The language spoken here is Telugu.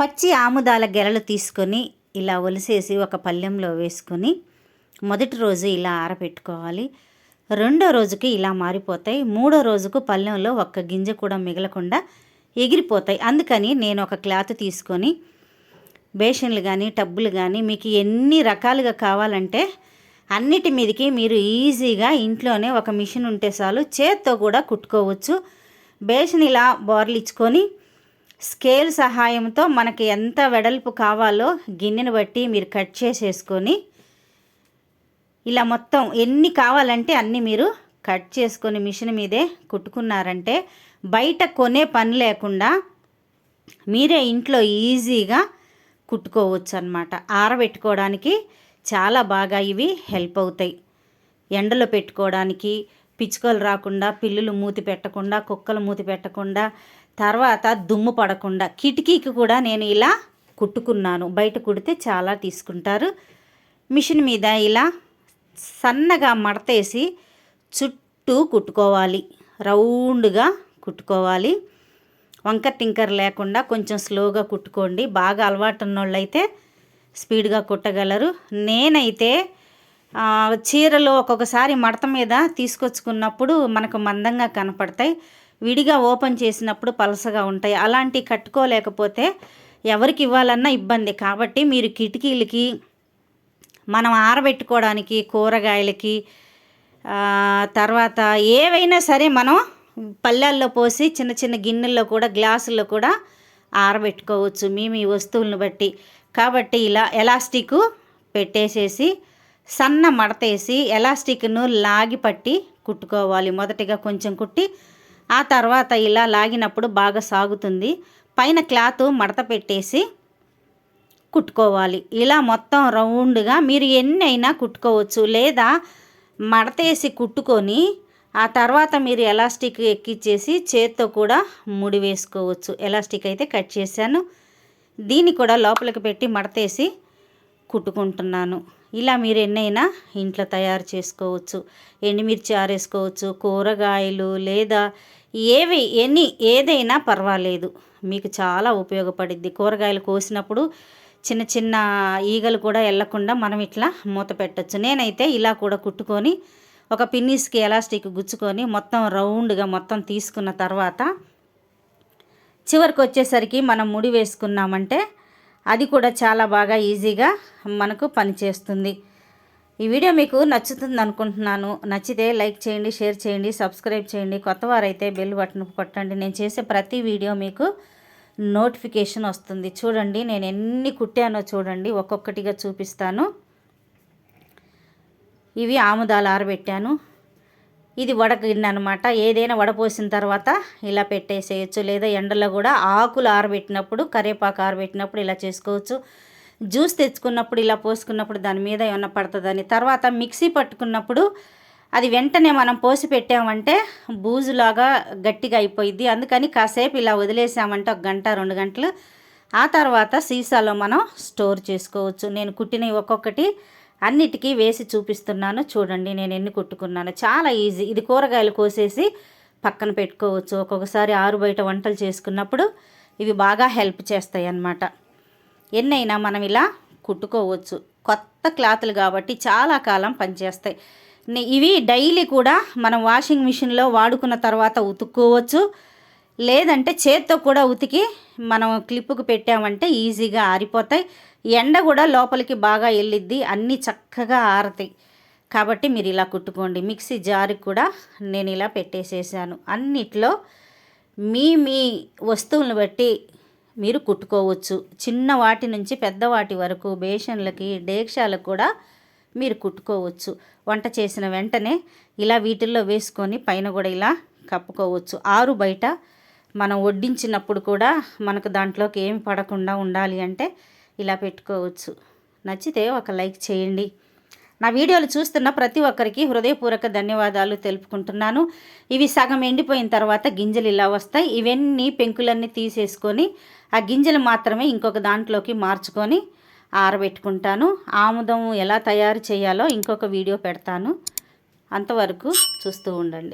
పచ్చి ఆముదాల గెలలు తీసుకొని ఇలా ఒలిసేసి ఒక పళ్ళెంలో వేసుకొని మొదటి రోజు ఇలా ఆరబెట్టుకోవాలి రెండో రోజుకి ఇలా మారిపోతాయి. మూడో రోజుకు పళ్ళెంలో ఒక్క గింజ కూడా మిగలకుండా ఎగిరిపోతాయి. అందుకని నేను ఒక క్లాత్ తీసుకొని బేషన్లు కానీ టబ్బులు కానీ మీకు ఎన్ని రకాలుగా కావాలంటే అన్నిటి మీదకి మీరు ఈజీగా ఇంట్లోనే ఒక మిషన్ ఉంటే చాలు చేత్తో కూడా కుట్టుకోవచ్చు. బేషన్ ఇలా బోర్లిచ్చుకొని స్కేల్ సహాయంతో మనకి ఎంత వెడల్పు కావాలో గిన్నెను బట్టి మీరు కట్ చేసేసుకొని ఇలా మొత్తం ఎన్ని కావాలంటే అన్నీ మీరు కట్ చేసుకొని మిషన్ మీదే కుట్టుకున్నారంటే బయట కొనే పని లేకుండా మీరే ఇంట్లో ఈజీగా కుట్టుకోవచ్చు అనమాట ఆరబెట్టుకోవడానికి చాలా బాగా ఇవి హెల్ప్ అవుతాయి. ఎండలో పెట్టుకోవడానికి పిచ్చుకలు రాకుండా పిల్లులు మూతి పెట్టకుండా కుక్కలు మూతి పెట్టకుండా తర్వాత దుమ్ము పడకుండా కిటికీకి కూడా నేను ఇలా కుట్టుకున్నాను. బయట కుడితే చాలా తీసుకుంటారు. మిషన్ మీద ఇలా సన్నగా మడతేసి చుట్టూ కుట్టుకోవాలి. రౌండ్గా కుట్టుకోవాలి. వంకర్ టింకర్ లేకుండా కొంచెం స్లోగా కుట్టుకోండి. బాగా అలవాటు ఉన్నోళ్ళైతే స్పీడ్గా కుట్టగలరు. నేనైతే చీరలు ఒక్కొక్కసారి మడత మీద తీసుకొచ్చుకున్నప్పుడు మనకు మందంగా కనపడతాయి. విడిగా ఓపెన్ చేసినప్పుడు పలసగా ఉంటాయి. అలాంటివి కట్టుకోలేకపోతే ఎవరికి ఇవ్వాలన్నా ఇబ్బంది. కాబట్టి మీరు కిటికీలకి మనం ఆరబెట్టుకోవడానికి కూరగాయలకి తర్వాత ఏవైనా సరే మనం పల్లెల్లో పోసి చిన్న చిన్న గిన్నెల్లో కూడా గ్లాసుల్లో కూడా ఆరబెట్టుకోవచ్చు. మీ మీ వస్తువులను బట్టి. కాబట్టి ఇలా ఎలాస్టిక్ పెట్టేసేసి సన్న మడతేసి ఎలాస్టిక్ను లాగి పట్టి కుట్టుకోవాలి. మొదటిగా కొంచెం కుట్టి ఆ తర్వాత ఇలా లాగినప్పుడు బాగా సాగుతుంది. పైన క్లాత్ మడత పెట్టేసి కుట్టుకోవాలి. ఇలా మొత్తం రౌండ్గా మీరు ఎన్ని అయినా కుట్టుకోవచ్చు. లేదా మడతేసి కుట్టుకొని ఆ తర్వాత మీరు ఎలాస్టిక్ ఎక్కిచ్చేసి చేత్తో కూడా ముడి వేసుకోవచ్చు. ఎలాస్టిక్ అయితే కట్ చేశాను. దీన్ని కూడా లోపలికి పెట్టి మడతేసి కుట్టుకుంటున్నాను. ఇలా మీరు ఎన్నైనా ఇంట్లో తయారు చేసుకోవచ్చు. ఎండుమిర్చి ఆరేసుకోవచ్చు కూరగాయలు లేదా ఏవి ఎన్ని ఏదైనా పర్వాలేదు. మీకు చాలా ఉపయోగపడిద్ది. కూరగాయలు కోసినప్పుడు చిన్న చిన్న ఈగలు కూడా వెళ్ళకుండా మనం ఇట్లా మూత పెట్టచ్చు. నేనైతే ఇలా కూడా కుట్టుకొని ఒక పిన్నీస్కి ఎలాస్టిక్ గుచ్చుకొని మొత్తం రౌండ్గా మొత్తం తీసుకున్న తర్వాత చివరికి వచ్చేసరికి మనం ముడి వేసుకున్నామంటే అది కూడా చాలా బాగా ఈజీగా మనకు పనిచేస్తుంది. ఈ వీడియో మీకు నచ్చుతుంది అనుకుంటున్నాను. నచ్చితే లైక్ చేయండి షేర్ చేయండి సబ్స్క్రైబ్ చేయండి. కొత్త వారైతే బెల్ బటన్ కొట్టండి. నేను చేసే ప్రతి వీడియో మీకు నోటిఫికేషన్ వస్తుంది. చూడండి నేను ఎన్ని కుట్టానో చూడండి. ఒక్కొక్కటిగా చూపిస్తాను. ఇవి ఆముదాలు ఆరబెట్టాను. ఇది వడగిన్నె అనమాట ఏదైనా వడపోసిన తర్వాత ఇలా పెట్టేసేయచ్చు. లేదా ఎండలో కూడా ఆకులు ఆరబెట్టినప్పుడు కరివేపాకు ఆరబెట్టినప్పుడు ఇలా చేసుకోవచ్చు. జ్యూస్ తెచ్చుకున్నప్పుడు ఇలా పోసుకున్నప్పుడు దాని మీద ఏమన్నా పడుతుందని. తర్వాత మిక్సీ పట్టుకున్నప్పుడు అది వెంటనే మనం పోసి పెట్టామంటే బూజులాగా గట్టిగా అయిపోయింది అందుకని కాసేపు ఇలా వదిలేసామంటే ఒక గంట రెండు గంటలు. ఆ తర్వాత సీసాలో మనం స్టోర్ చేసుకోవచ్చు. నేను కుట్టినవి ఒక్కొక్కటి. అన్నిటికీ వేసి చూపిస్తున్నాను. చూడండి నేను ఎన్ని కుట్టుకున్నాను. చాలా ఈజీ. ఇది కూరగాయలు కోసేసి పక్కన పెట్టుకోవచ్చు. ఒక్కొక్కసారి ఆరు బయట వంటలు చేసుకున్నప్పుడు ఇవి బాగా హెల్ప్ చేస్తాయి అన్నమాట. ఎన్నైనా మనం ఇలా కుట్టుకోవచ్చు. కొత్త క్లాతులు కాబట్టి చాలా కాలం పనిచేస్తాయి. ఇవి డైలీ కూడా మనం వాషింగ్ మిషన్లో వాడుకున్న తర్వాత ఉతుక్కోవచ్చు. లేదంటే చేత్తో కూడా ఉతికి మనం క్లిప్పుకు పెట్టామంటే ఈజీగా ఆరిపోతాయి. ఎండ కూడా లోపలికి బాగా వెళ్ళిద్ది. అన్నీ చక్కగా ఆరతాయి. కాబట్టి మీరు ఇలా కుట్టుకోండి. మిక్సీ జారికి కూడా నేను ఇలా పెట్టేసేసాను. అన్నిట్లో మీ మీ వస్తువులను బట్టి మీరు కుట్టుకోవచ్చు. చిన్న వాటి నుంచి పెద్ద వాటి వరకు బేషన్లకి డేక్షాలకు కూడా మీరు కుట్టుకోవచ్చు. వంట చేసిన వెంటనే ఇలా వీటిల్లో వేసుకొని పైన కూడా ఇలా కప్పుకోవచ్చు. ఆరు బయట మనం వడ్డించినప్పుడు కూడా మనకు దాంట్లోకి ఏం పడకుండా ఉండాలి అంటే ఇలా పెట్టుకోవచ్చు. నచ్చితే ఒక లైక్ చేయండి. నా వీడియోలు చూస్తున్న ప్రతి ఒక్కరికి హృదయపూర్వక ధన్యవాదాలు తెలుపుకుంటున్నాను. ఇవి సగం ఎండిపోయిన తర్వాత గింజలు ఇలా వస్తాయి. ఇవన్నీ పెంకులన్నీ తీసేసుకొని ఆ గింజలు మాత్రమే ఇంకొక దాంట్లోకి మార్చుకొని ఆరబెట్టుకుంటాను. ఆముదం ఎలా తయారు చేయాలో ఇంకొక వీడియో పెడతాను. అంతవరకు చూస్తూ ఉండండి.